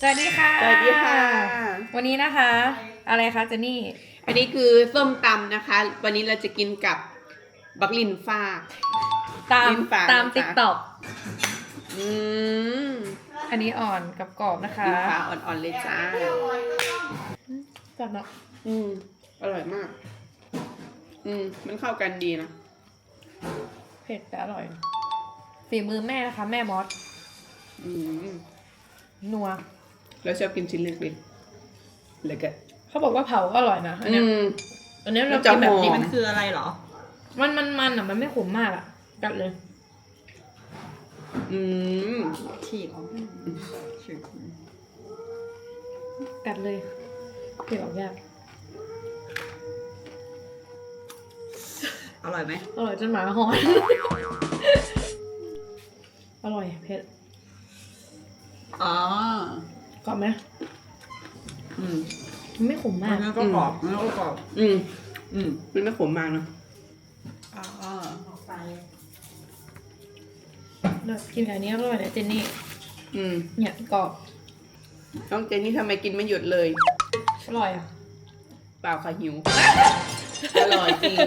สวัสดีค่ะ สวัสดีค่ะ วันนี้นะคะ อะไรคะเจนนี่ อันนี้คือส้มตำนะคะ วันนี้เราจะกินกับบักลินฟ้าตามลิ้นฝาตามนะคะติ๊กต็อกอืมอันนี้อ่อนกับกรอบนะคะลินฟ้าอ่อนๆเลยจ้า จับเนาะอืม อร่อยมาก อืม มันเข้ากันดีนะ เผ็ดแต่อร่อย ฝีมือแม่นะคะ แม่มอสอืม นัว เราชอบกินชิ้นเล็กๆเลยก็เขาบอกว่าเผาก็อร่อยนะอันอืเนี้ยมอันเนี้ยมัเรานจะกินแบบหอนี้มมัมันนคืออะไรเหรอ มันมันมันอะมันไม่ขมมากอะ กัดเลย อืม ฉีกออกฉีกกัดเลยเผ็ดออกยากอร่อยไหมอร่อยจนหมาหอน อร่อยเผ็ดอ๋อ กรอบไหมอืมมันไม่ขมมากมันก็กรอบมันก็กรอบ อืมอืมมันไม่ขมมากเนอะอ๋อเดี๋ยวกินกับอันนี้อร่อยนะเจนนี่ อืมเนี่ยกรอบ น้องเจนนี่ทำไมกินไม่หยุดเลย อร่อยอะ เปล่าค่ะหิว อร่อยจริง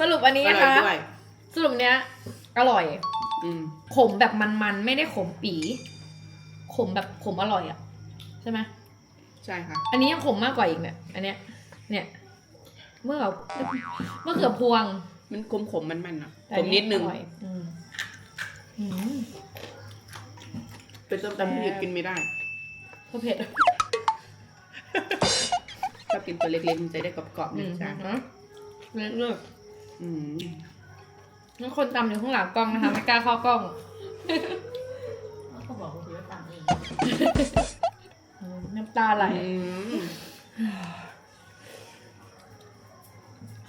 สรุปอันนี้อนะร่อยคะ ด้วยสรุปเนี้ย อร่อย อืม ขมแบบมันๆ ไม่ได้ขมปี ขมแบบขมอร่อยอะ ใช่ไหมใช่ค่ะ อันนี้ยังขมมากกว่าอีกเนี่ยอันเนี้ยเนี่ยเมื่อเมื่อเขือพวง มันขมขมๆมันมันๆอะแต่ขอัมนิดนึงอร่อยอืมอืมเป็นส้มตำที่หยุดกินไม่ได้ก็เผ็ดถ้ากินตัวเล็กๆมันจะได้กรอบๆอืนะมจ๊ะนะเลือกอืมๆงั้นคนตำอยู่ข้างหลังกล้องนะคะไม่กล้าเข้ากล้องก็บอกว่าคือต่างเองอืมน้ำ ตาไหลอืม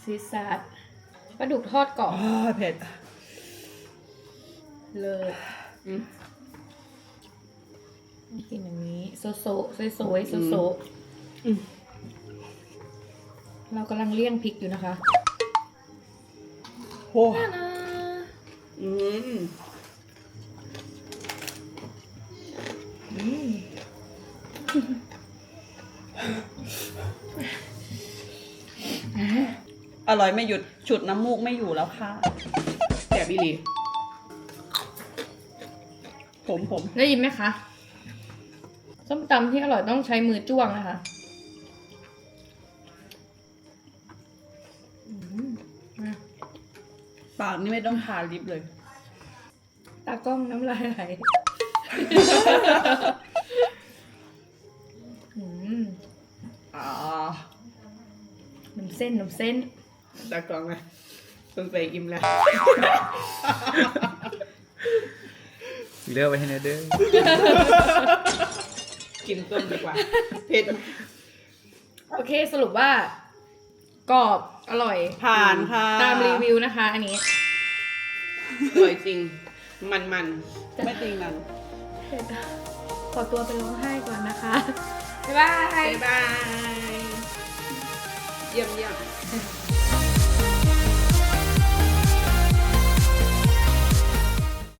ซีซัดปลาดุกทอดกรอบเผ็ด เลยอืมกินอย่างนี้ โซโซโซโซยโซโซอืมเรากำลังเลี่ยงพริกอยู่นะคะโอ้น่านะอืม อร่อยไม่หยุดฉุดน้ำมูกไม่อยู่แล้วค่ะแซ่บอีหลีผมผมได้ยินไหมคะ ส้มตำที่อร่อยต้องใช้มือจ้วงนะคะอืมมาปากนี่ไม่ต้องทาลิปเลย ตากล้องน้ำลายไหล เส้นน้ำเส้นตากล้องนะสงสัยอิ่มแล้วเลือกไว้ให้นะเด้อกินต้มดีกว่าเผ็ดโอเคสรุปว่ากรอบอร่อยผ่านค่ะตามรีวิวนะคะ อันนี้ อร่อยจริง มันมันไม่ติงกันขอตัวไปร้องไห้ก่อนนะคะ บ๊ายบาๆยบ๊ายบาย 一样一样